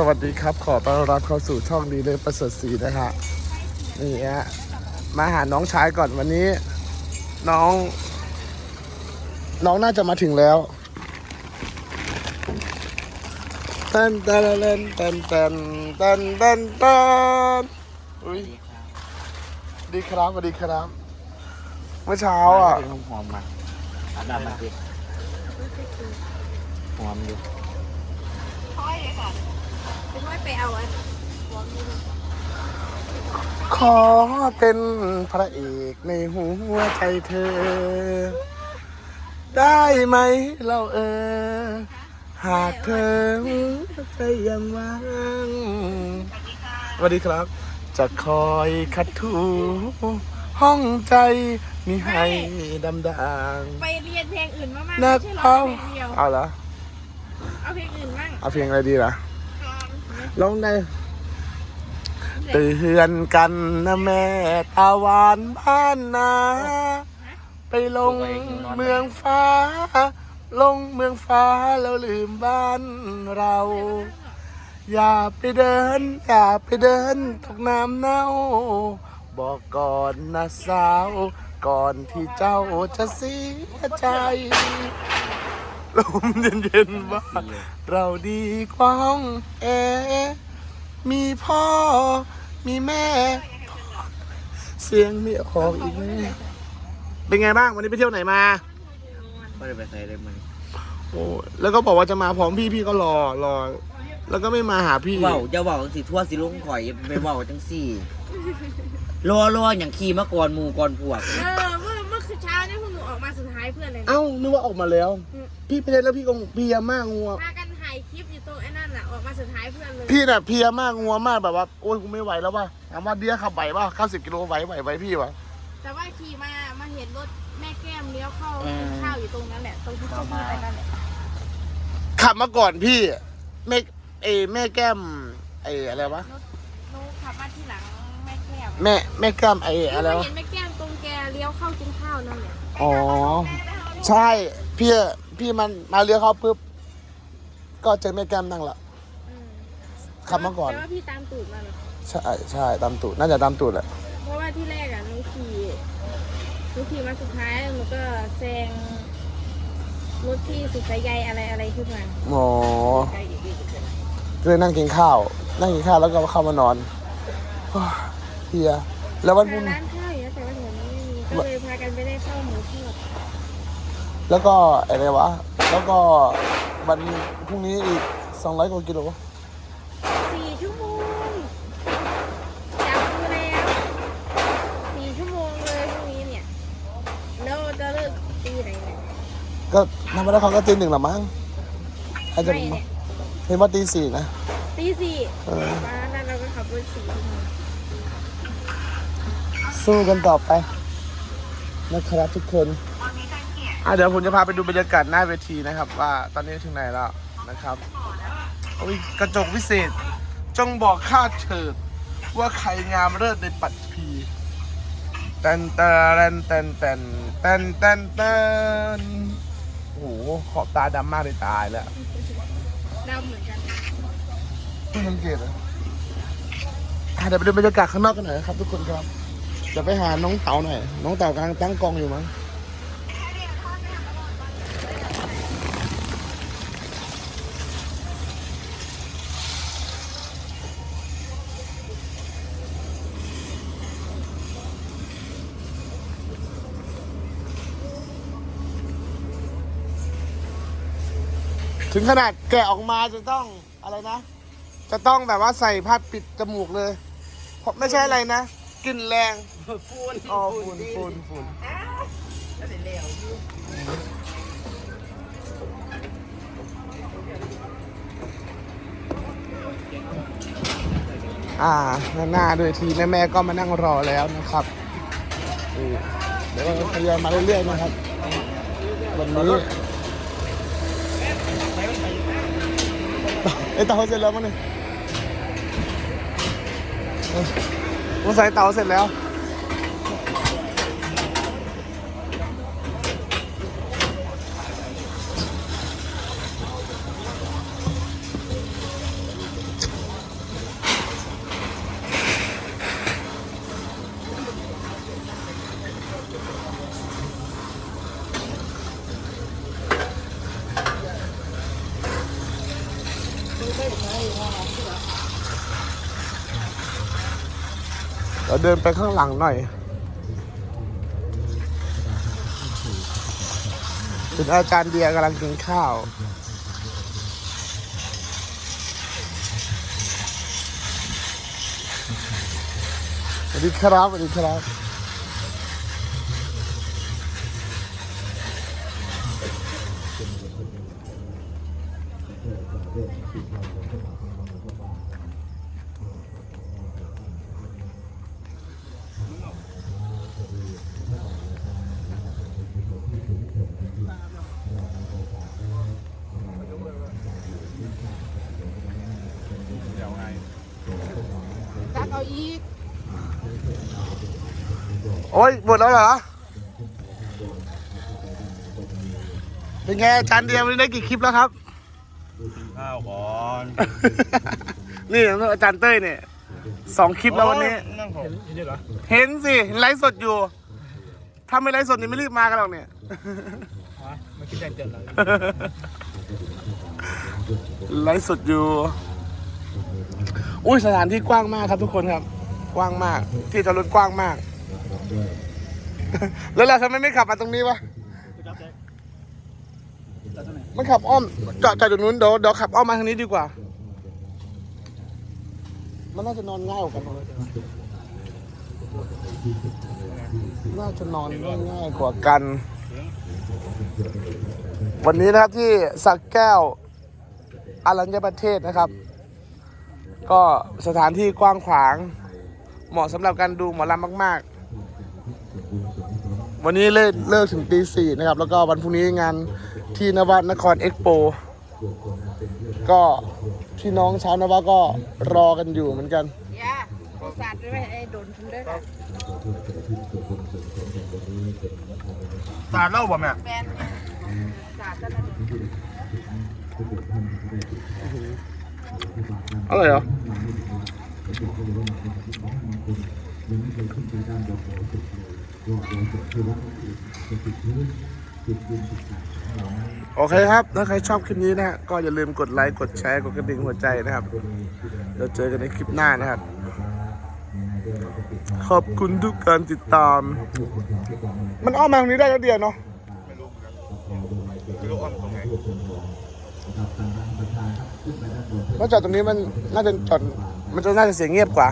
สวัสดีครับ ขอต้อนรับเข้าสู่ช่องดีเลยประเสริฐศรีนะฮะนี่ฮะมาหาน้องชายก่อนวันนี้ น้อง น้องน่าจะมาถึงแล้วเต้นเต้นเต้นเต้นเต้นเต้นเต้นเต้นอุ้ยดีครับสวัสดีครับ เมื่อเช้าอะเป็นหอมๆมาอาดามาดิหอมอยู่ไม่ค่อย ไปเอาอันขอเป็นพระเอกในหัวใจเธอ ได้ไหมเราเออ หากเธอหัวใจยังว่างสวัสดีครับ จะคอยคัดถู ห้องใจมีให้ดำดางไปเรียนเพลงอื่นมากๆนัไม่กใช่ร้อเอางเพลงเดียวเอาเหรอเอาเพลงอื่นบ้าง เอาเพลงอะไรดีล่ะ ร้องได้เตือนกันนะแม่ตาหวานบ้านนา ไปลงเมืองฟ้า ลงเมืองฟ้าแล้วลืมบ้านเรา อย่าไปเดิน อย่าไปเดินตกน้ำเน่า บอกก่อนนะสาว ก่อนที่เจ้าจะเสียใจ ลมเย็นๆว่าเราดีกว่าห้องแอร์มีพ่อ มีแม่ เสียงไม่ออกอีกแม่เป็นไงบ้างวันนี้ไปเที่ยวไหนมาก็เลยไปใส่เลยมันโอ้แล้วก็บอกว่าจะมาพร้อมพี่พี่ก็รอรอ แล้วก็ไม่มาหาพี่เว้าจะเว้าจังสิทั่วสิลุงข่อยไปเว้าจังสี่รอรออย่างขี่มาก่อนหมู่ก่อนพวกาสุดท้ายเพื่อนเลยนะ เอ้านึกว่าออกมาแล้วพี่เพชรแล้วพี่กงเพลียมากงัว พากันถ่ายคลิปอยู่ตรงไอ้นั่นแหละออกมาสุดท้ายเพื่อนเลยพี่น่ะเพลียมากงัวมากแบบว่าโอ้ยกูไม่ไหวแล้วว่ะถามว่าเดียขับไหวป่ะเก้าสิบกิโลไหวไหวไหวพี่วะ แต่ว่าขี่มามาเห็นรถแม่แก้มเลี้ยวเข้ากินข้าวอยู่ตรงนั้นแหละตรงที่เขาพูดไปนั่นแหละขับมาก่อนพี่แม่เอยแม่แก้มไออะไรวะรถหนูขับมาที่หลังแม่แก้มแม่แม่แก้มไอหนูอะไรไปวะเห็นแม่แก้มตรงแกเลี้ยวเข้ากินข้าวนั่นแหละ อ๋อ ใช่ พี่พี่มันมาเลี้ยวเข้าปุ๊บ ก็เจอแม่แก้มนั่งละอืมขับมาก่อน แต่ว่าพี่ตามตูดมาเหรอใช่ใช่ตามตูดน่าจะตามตูดแหละ เพราะว่าที่แรกอะหนูขี่หนูขี่มาสุดท้ายหนูก็แซงรถที่สุดสายใยอะไรอะไรขึ้นมาอ๋อก็เลยนั่งกินข้าว นั่งกินข้าวแล้วก็เข้ามานอนโอ้ยเพลียแล้ววันพรุ่งหานี้ร้านข้าวอยู่นะแต่ว่าแถวนี้ไม่มี ก็เลยพากันไปได้ข้าวหมูทอดแล้วก็อะไรวะ แล้วก็วันพรุ่งนี้อีก200กว่ากิโลสี่ชั่วโมงจับดูแล้วสี่ชั่วโมงเลยพรุ่งนี้เนี่ยแล้วจะเลิกตีไหนเนี่ยก็ธรรมดาเขาก็ตีหนึ่งละมั้งอาจจะไม่เนี่ยเห็นว่าตีสี่นะตีสี่เออ มานั้นเราก็ขับรถสี่ชั่วโมงสู้กันต่อไป นะครับทุกคนอะเดี๋ยวผมจะพาไปดูบรรยากาศหน้าเวทีนะครับ ว่าตอนนี้ถึงไหนแล้วนะครับโอ้ยกระจกวิเศษ จงบอกข้าเถิด ว่าใครงามเลิศในปัตภีแตนแตนแตนแตนแตนแตนแตนโอ้โหขอบตาดำมากเลยตายแล้วดำเหมือนกันเพิ่งสังเกตเหรออะเดี๋ยวไปดูบรรยากาศข้างนอกกันหน่อยนะครับทุกคนครับ จะไปหาน้องเต๋าหน่อย น้องเต๋ากำลังตั้งกองอยู่มั้งถึงขนาดแกะออกมาจะต้องอะไรนะ จะต้องแบบว่าใส่ผ้าปิดจมูกเลย เพราะไม่ใช่อะไรนะ กลิ่นแรงฟูนอ๋อฝุ่นฝุ่นฝุ่นอ่าหน้าด้วยทีแม่แม่ๆก็มานั่งรอแล้วนะครับนี่เดี๋ยวเราทยอยมาเรื่อยๆนะครับ วันนี้ไอ้เตาเสร็จแล้วมั้งเนี่ย 我在倒车了。 เดินไปข้างหลังหน่อย เป็นอาจารย์เดียกำลังกินข้าวสวัสดีครับสวัสดีครับ ตักเอาอีก โอ้ยหมดแล้วเหรอ เป็นไงอาจารย์เดียวันนี้ได้กี่คลิปแล้วครับ ข้าวก่อนนี่อาจารย์เต้ยเนี่ยสองคลิปแล้ววันนี้ นั่งผมเห็นเหรอเห็นสิไลฟ์สดอยู่ ถ้าไม่ไลฟ์สดนี่ไม่รีบมากันหรอกเนี่ยมาคิดแจ้งเตือนเราไลฟ์สดอยู่ อุ้ยสถานที่กว้างมากครับทุกคนครับ กว้างมาก ที่จอดรถกว้างมาก แล้วเราทำไมไม่ขับมาตรงนี้วะมันขับอ้อมจอดจอดอยู่นู้นเดี๋ยวเดี๋ยวขับอ้อมมาทางนี้ดีกว่า มันน่าจะนอนง่ายกว่ากันน่าจะนอนง่ายกว่ากัน วันนี้นะครับที่สักแก้วอารัญญประเทศนะครับ ก็สถานที่กว้างขวาง เหมาะสำหรับการดูหมอลำมาก ๆ วันนี้เลิกเลิกถึงตีสี่นะครับ แล้วก็วันพรุ่งนี้งานที่นวัดนครเอ็กโป ก็พี่น้องชาวนวัดก็รอกันอยู่เหมือนกันย่าโทรศัพท์ด้วยไอ้โดนทุนด้วยนะตาเล่าบ่แม่แฟนเนี่ยศาสตร์ก็นั่นอะไรเหรอ โอเคครับ ถ้าใครชอบคลิปนี้นะฮะก็อย่าลืมกดไลค์ กดแชร์ กดกระดิ่งหัวใจนะครับ เดี๋ยวเจอกันในคลิปหน้านะครับ ขอบคุณทุกการติดตาม มันอ้อมมาทางนี้ได้แล้วเดียวเนาะ ไม่รู้อ้อมตรงไหนเพราะจอดตรงนี้มันน่าจะจอด มันจะน่าจะเสียงเงียบกว่า